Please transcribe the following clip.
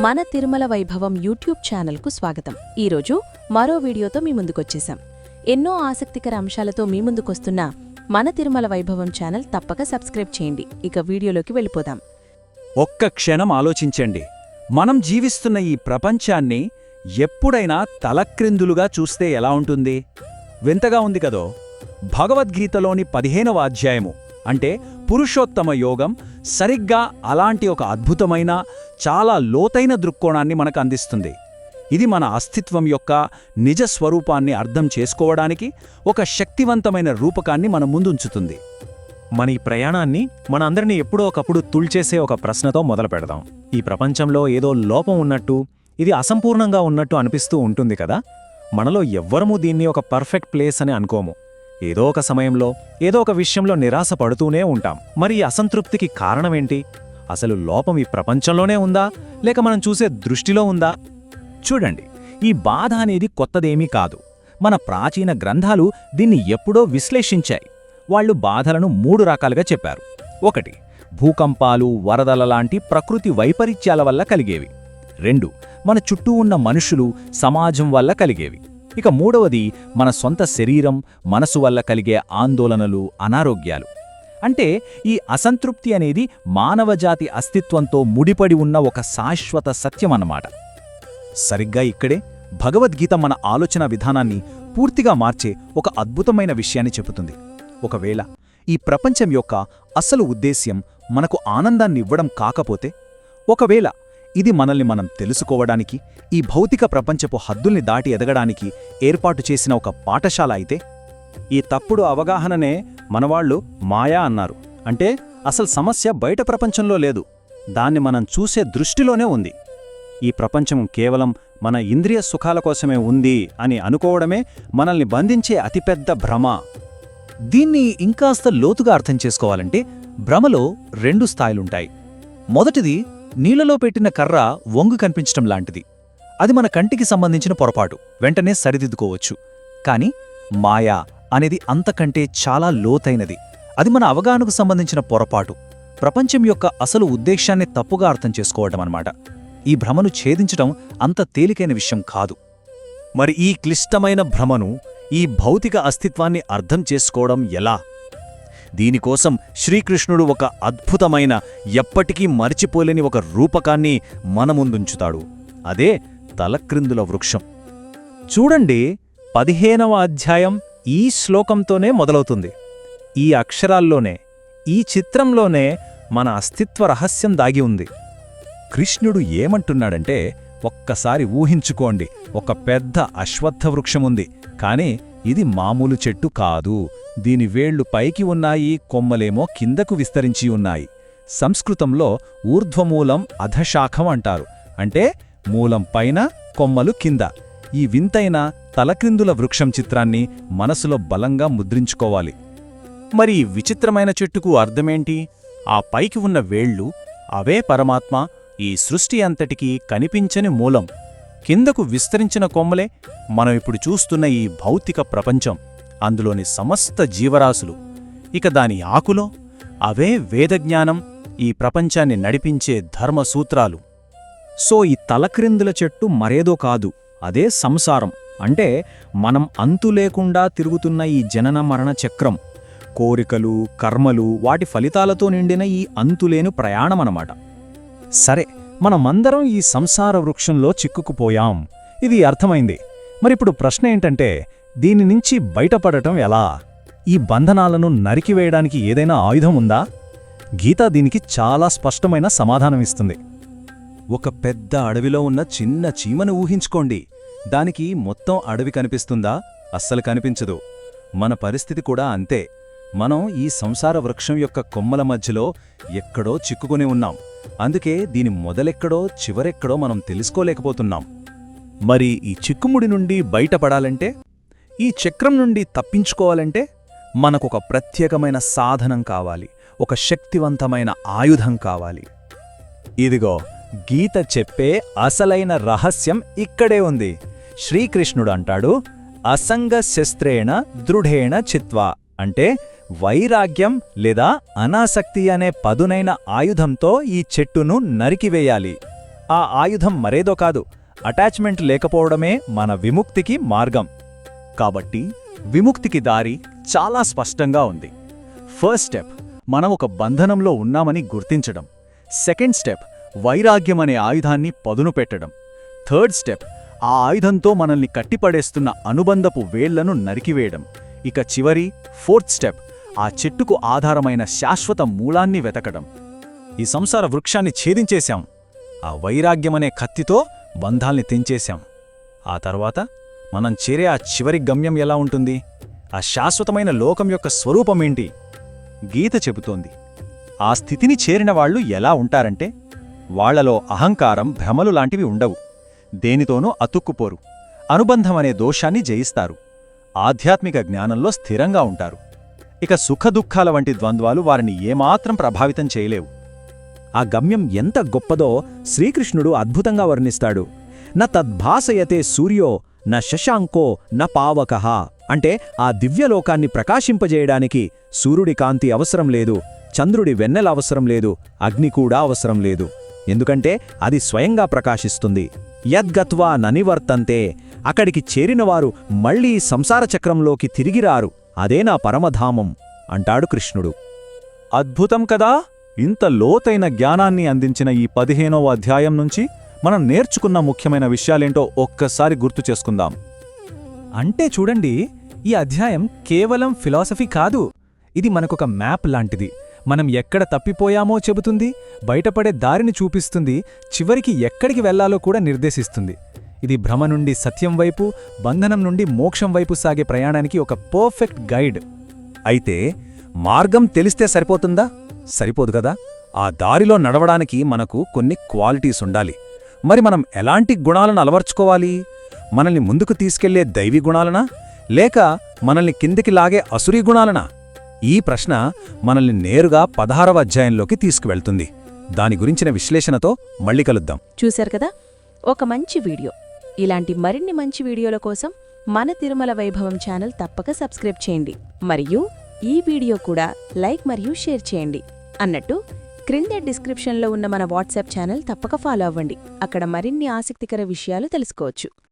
మన తిరుమల వైభవం యూట్యూబ్ ఛానల్కు స్వాగతం. ఈరోజు మరో వీడియోతో మీ ముందుకొచ్చేశాం. ఎన్నో ఆసక్తికర అంశాలతో మీ ముందుకొస్తున్న మన తిరుమల వైభవం ఛానల్ తప్పక సబ్స్క్రైబ్ చేయండి. ఇక వీడియోలోకి వెళ్ళిపోదాం. ఒక్క క్షణం ఆలోచించండి. మనం జీవిస్తున్న ఈ ప్రపంచాన్ని ఎప్పుడైనా తలక్రిందులుగా చూస్తే ఎలా ఉంటుంది? వింతగా ఉంది కదో. భగవద్గీతలోని పదిహేనవ అధ్యాయము. అంటే పురుషోత్తమ యోగం సరిగ్గా అలాంటి ఒక అద్భుతమైన చాలా లోతైన దృక్కోణాన్ని మనకు అందిస్తుంది. ఇది మన అస్తిత్వం యొక్క నిజ స్వరూపాన్ని అర్థం చేసుకోవడానికి ఒక శక్తివంతమైన రూపకాన్ని మన ముందుంచుతుంది. మన ఈ ప్రయాణాన్ని మన అందరినీ ఎప్పుడో ఒకప్పుడు తుల్చేసే ఒక ప్రశ్నతో మొదలు పెడదాం. ఈ ప్రపంచంలో ఏదో లోపం ఉన్నట్టు ఇది అసంపూర్ణంగా ఉన్నట్టు అనిపిస్తూ ఉంటుంది కదా? మనలో ఎవ్వరమూ దీన్ని ఒక పర్ఫెక్ట్ ప్లేస్ అని అనుకోము. ఏదో ఒక సమయంలో ఏదో ఒక విషయంలో నిరాశ పడుతూనే ఉంటాం. మరి ఈ అసంతృప్తికి కారణమేంటి? అసలు లోపం ఈ ప్రపంచంలోనే ఉందా? లేక మనం చూసే దృష్టిలో ఉందా? చూడండి ఈ బాధ అనేది కొత్తదేమీ కాదు. మన ప్రాచీన గ్రంథాలు దీన్ని ఎప్పుడో విశ్లేషించాయి. వాళ్ళు బాధలను మూడు రకాలుగా చెప్పారు. ఒకటి భూకంపాలు వరదల లాంటి ప్రకృతి వైపరీత్యాల వల్ల కలిగేవి. రెండు మన చుట్టూ ఉన్న మనుషులు సమాజం వల్ల కలిగేవి. ఇక మూడవది మన సొంత శరీరం మనసు వల్ల కలిగే ఆందోళనలు అనారోగ్యాలు. అంటే ఈ అసంతృప్తి అనేది మానవజాతి అస్తిత్వంతో ముడిపడి ఉన్న ఒక శాశ్వత సత్యమన్నమాట. సరిగ్గా ఇక్కడే భగవద్గీత మన ఆలోచన విధానాన్ని పూర్తిగా మార్చే ఒక అద్భుతమైన విషయాన్ని చెబుతుంది. ఒకవేళ ఈ ప్రపంచం యొక్క అసలు ఉద్దేశ్యం మనకు ఆనందాన్నివ్వడం కాకపోతే ఒకవేళ ఇది మనల్ని మనం తెలుసుకోవడానికి ఈ భౌతిక ప్రపంచపు హద్దుల్ని దాటి ఎదగడానికి ఏర్పాటు చేసిన ఒక పాఠశాల అయితే. ఈ తప్పుడు అవగాహననే మనవాళ్ళు మాయా అన్నారు. అంటే అసలు సమస్య బయట ప్రపంచంలో లేదు. దాన్ని మనం చూసే దృష్టిలోనే ఉంది. ఈ ప్రపంచం కేవలం మన ఇంద్రియ సుఖాల కోసమే ఉంది అని అనుకోవడమే మనల్ని బంధించే అతిపెద్ద భ్రమ. దీన్ని ఇంకాస్త లోతుగా అర్థం చేసుకోవాలంటే భ్రమలో రెండు స్థాయిలుంటాయి. మొదటిది నీళ్ళలో పెట్టిన కర్ర వంగు కనిపించటం లాంటిది. అది మన కంటికి సంబంధించిన పొరపాటు. వెంటనే సరిదిద్దుకోవచ్చు. కాని మాయా అనేది అంతకంటే చాలా లోతైనది. అది మన అవగాహనకు సంబంధించిన పొరపాటు. ప్రపంచం యొక్క అసలు ఉద్దేశాన్ని తప్పుగా అర్థం చేసుకోవటం అన్నమాట. ఈ భ్రమను ఛేదించటం అంత తేలికైన విషయం కాదు. మరి ఈ క్లిష్టమైన భ్రమను ఈ భౌతిక అస్తిత్వాన్ని అర్థం చేసుకోవడం ఎలా? దీనికోసం శ్రీకృష్ణుడు ఒక అద్భుతమైన ఎప్పటికీ మరిచిపోలేని ఒక రూపకాన్ని మన ముందుంచుతాడు. అదే తలక్రిందుల వృక్షం. చూడండి పదిహేనవ అధ్యాయం ఈ శ్లోకంతోనే మొదలవుతుంది. ఈ అక్షరాల్లోనే ఈ చిత్రంలోనే మన అస్తిత్వ రహస్యం దాగి ఉంది. కృష్ణుడు ఏమంటున్నాడంటే ఒక్కసారి ఊహించుకోండి ఒక పెద్ద అశ్వత్థ వృక్షముంది కాని ఇది మామూలు చెట్టు కాదు దీని వేళ్ళు పైకి ఉన్నాయి కొమ్మలేమో కిందకు విస్తరించి ఉన్నాయి. సంస్కృతంలో ఊర్ధ్వమూలం అధశాఖం అంటారు. అంటే మూలం పైన కొమ్మలు కింద. ఈ వింతైన తలక్రిందుల వృక్షం చిత్రాన్ని మనసులో బలంగా ముద్రించుకోవాలి. మరి ఈ విచిత్రమైన చెట్టుకు అర్థమేంటి? ఆ పైకి ఉన్న వేళ్ళు అవే పరమాత్మ ఈ సృష్టి అంతటికీ కనిపించని మూలం. కిందకు విస్తరించిన కొమ్మలే మనం ఇప్పుడు చూస్తున్న ఈ భౌతిక ప్రపంచం. అందులోని సమస్త జీవరాశులు. ఇక దాని ఆకులో అవే వేదజ్ఞానం ఈ ప్రపంచాన్ని నడిపించే ధర్మసూత్రాలు. సో ఈ తలక్రిందుల చెట్టు మరేదో కాదు అదే సంసారం. అంటే మనం అంతు లేకుండా తిరుగుతున్న ఈ జనన మరణ చక్రం. కోరికలు కర్మలు వాటి ఫలితాలతో నిండిన ఈ అంతులేని ప్రయాణమనమాట సరే మనమందరం ఈ సంసార వృక్షంలో చిక్కుకుపోయాం. ఇది అర్థమైంది. మరిప్పుడు ప్రశ్న ఏంటంటే దీని నుంచి బయటపడటం ఎలా? ఈ బంధనాలను నరికివేయడానికి ఏదైనా ఆయుధం ఉందా? గీత దీనికి చాలా స్పష్టమైన సమాధానమిస్తుంది ఒక పెద్ద అడవిలో ఉన్న చిన్న చీమను ఊహించుకోండి. దానికి మొత్తం అడవి కనిపిస్తుందా? అస్సలు కనిపించదు. మన పరిస్థితి కూడా అంతే. మనం ఈ సంసార వృక్షం యొక్క కొమ్మల మధ్యలో ఎక్కడో చిక్కుకుని ఉన్నాం. అందుకే దీని మొదలెక్కడో చివరెక్కడో మనం తెలుసుకోలేకపోతున్నాం. మరి ఈ చిక్కుముడి నుండి బయటపడాలంటే? ఈ చక్రం నుండి తప్పించుకోవాలంటే మనకొక ప్రత్యేకమైన సాధనం కావాలి. ఒక శక్తివంతమైన ఆయుధం కావాలి. ఇదిగో గీత చెప్పే అసలైన రహస్యం ఇక్కడే ఉంది. శ్రీకృష్ణుడు అంటాడు అసంగ శస్త్రేణ దృఢేణ చిత్వా అంటే వైరాగ్యం లేదా అనాసక్తి అనే పదునైన ఆయుధంతో ఈ చెట్టును నరికివేయాలి. ఆ ఆయుధం మరేదో కాదు. అటాచ్మెంట్ లేకపోవడమే మన విముక్తికి మార్గం. కాబట్టి విముక్తికి దారి చాలా స్పష్టంగా ఉంది. ఫస్ట్ స్టెప్ మనం ఒక బంధనంలో ఉన్నామని గుర్తించడం. సెకండ్ స్టెప్ వైరాగ్యం అనే ఆయుధాన్ని పదును పెట్టడం. థర్డ్ స్టెప్ ఆ ఆయుధంతో మనల్ని కట్టిపడేస్తున్న అనుబంధపు వేళ్ళను నరికివేయడం. ఇక చివరి ఫోర్త్ స్టెప్ ఆ చెట్టుకు ఆధారమైన శాశ్వత మూలాన్ని వెతకడం. ఈ సంసార వృక్షాన్ని ఛేదించేశాం. ఆ వైరాగ్యమనే కత్తితో బంధాల్ని తెంచేశాం. ఆ తర్వాత మనం చేరే ఆ చివరి గమ్యం ఎలా ఉంటుంది? ఆ శాశ్వతమైన లోకం యొక్క స్వరూపమేంటి గీత చెబుతోంది. ఆ స్థితిని చేరిన వాళ్ళు ఎలా ఉంటారంటే వాళ్ళలో అహంకారం భ్రమలు లాంటివి ఉండవు. దేనితోనూ అతుక్కుపోరు. అనుబంధమనే దోషాన్ని జయిస్తారు. ఆధ్యాత్మిక జ్ఞానంలో స్థిరంగా ఉంటారు. ఇక సుఖదుఖాల వంటి ద్వంద్వాలు వారిని ఏమాత్రం ప్రభావితం చేయలేవు. ఆ గమ్యం ఎంత గొప్పదో శ్రీకృష్ణుడు అద్భుతంగా వర్ణిస్తాడు. న తద్భాసయతే సూర్యో న శశాంకో న పావకః. అంటే ఆ దివ్యలోకాన్ని ప్రకాశింపజేయడానికి సూర్యుడి కాంతి అవసరం లేదు చంద్రుడి వెన్నెల అవసరం లేదు అగ్ని కూడా అవసరం లేదు. ఎందుకంటే అది స్వయంగా ప్రకాశిస్తుంది. యద్గత్వా ననివర్తంతే. అక్కడికి చేరినవారు మళ్ళీ సంసార చక్రంలోకి తిరిగిరారు అదే నా పరమధామం అంటాడు కృష్ణుడు. అద్భుతం కదా! ఇంత లోతైన జ్ఞానాన్ని అందించిన ఈ పదిహేనవ అధ్యాయం నుంచి మనం నేర్చుకున్న ముఖ్యమైన విషయాలేంటో ఒక్కసారి గుర్తు చేసుకుందాం. అంటే చూడండి ఈ అధ్యాయం కేవలం ఫిలాసఫీ కాదు ఇది మనకొక మ్యాప్ లాంటిది. మనం ఎక్కడ తప్పిపోయామో చెబుతుంది బయటపడే దారిని చూపిస్తుంది చివరికి ఎక్కడికి వెళ్ళాలో కూడా నిర్దేశిస్తుంది. ఇది భ్రమ నుండి సత్యం వైపు బంధనం నుండి మోక్షం వైపు సాగే ప్రయాణానికి ఒక పర్ఫెక్ట్ గైడ్. అయితే మార్గం తెలిస్తే సరిపోతుందా? సరిపోదు కదా. ఆ దారిలో నడవడానికి మనకు కొన్ని క్వాలిటీస్ ఉండాలి. మరి మనం ఎలాంటి గుణాలను అలవర్చుకోవాలి? మనల్ని ముందుకు తీసుకెళ్ళే దైవీ గుణాలనా? లేక మనల్ని కిందికి లాగే అసురీ గుణాలనా? ఈ ప్రశ్న మనల్ని నేరుగా పదహారవ అధ్యాయంలోకి తీసుకువెళ్తుంది. దాని గురించిన విశ్లేషణతో మళ్ళీ కలుద్దాం. చూశారు కదా? ఒక మంచి వీడియో. ఇలాంటి మరిన్ని మంచి వీడియోల కోసం మన తిరుమల వైభవం ఛానల్ తప్పక సబ్స్క్రైబ్ చేయండి. మరియు ఈ వీడియో కూడా లైక్ మరియు షేర్ చేయండి. అన్నట్టు క్రింద డిస్క్రిప్షన్లో ఉన్న మన వాట్సాప్ ఛానల్ తప్పక ఫాలో అవ్వండి. అక్కడ మరిన్ని ఆసక్తికర విషయాలు తెలుసుకోవచ్చు.